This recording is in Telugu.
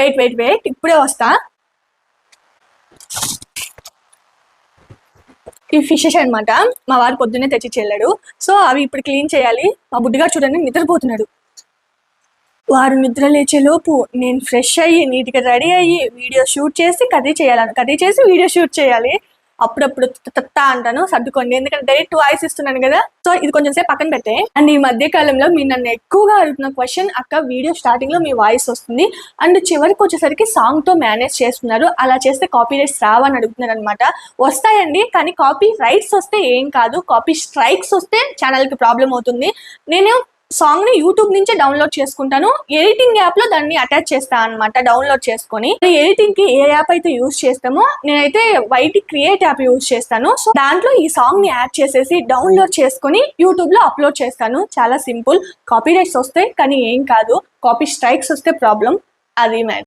వెయిట్ వెయిట్ వెయిట్ ఇప్పుడే వస్తా. ఈ ఫిషెస్ అనమాట మా వారు పొద్దున్నే తెచ్చి చెల్లాడు సో అవి ఇప్పుడు క్లీన్ చేయాలి. మా బుడ్డిగారు చూడండి నిద్రపోతున్నాడు. వారు నిద్ర లేచే లోపు నేను ఫ్రెష్ అయ్యి నీట్గా రెడీ అయ్యి వీడియో షూట్ చేసి కర్రీ చేయాలి కర్రీ చేసి వీడియో షూట్ చేయాలి. అప్పుడప్పుడు తత్తా అంటాను సర్దుకోండి. ఎందుకంటే డైరెక్ట్ వాయిస్ ఇస్తున్నాను కదా. సో ఇది కొంచెం సేపు పక్కన పెట్టే. అండ్ ఈ మధ్య కాలంలో మీరు నన్ను ఎక్కువగా అడుగుతున్న క్వశ్చన్ అక్క వీడియో స్టార్టింగ్లో మీ వాయిస్ వస్తుంది. అండ్ చివరికి వచ్చేసరికి సాంగ్తో మేనేజ్ చేస్తున్నారు. అలా చేస్తే కాపీ రైట్స్ రావని అడుగుతున్నారు అనమాట వస్తాయండి కానీ కాపీ రైట్స్ వస్తే ఏం కాదు. కాపీ స్ట్రైక్స్ వస్తే ఛానల్కి ప్రాబ్లం అవుతుంది. నేను సాంగ్ని యూట్యూబ్ నుంచే డౌన్లోడ్ చేసుకుంటాను. ఎడిటింగ్ యాప్లో దాన్ని అటాచ్ చేస్తాను అనమాట డౌన్లోడ్ చేసుకొని. ఎడిటింగ్కి ఏ యాప్ అయితే యూజ్ చేస్తామో నేనైతే వైట్ క్రియేట్ యాప్ యూజ్ చేస్తాను. సో దాంట్లో ఈ సాంగ్ని యాడ్ చేసేసి డౌన్లోడ్ చేసుకొని యూట్యూబ్లో అప్లోడ్ చేస్తాను. చాలా సింపుల్. కాపీ రైట్స్ వస్తాయి కానీ ఏం కాదు. కాపీ స్ట్రైక్స్ వస్తే ప్రాబ్లం. అది మ్యాటర్.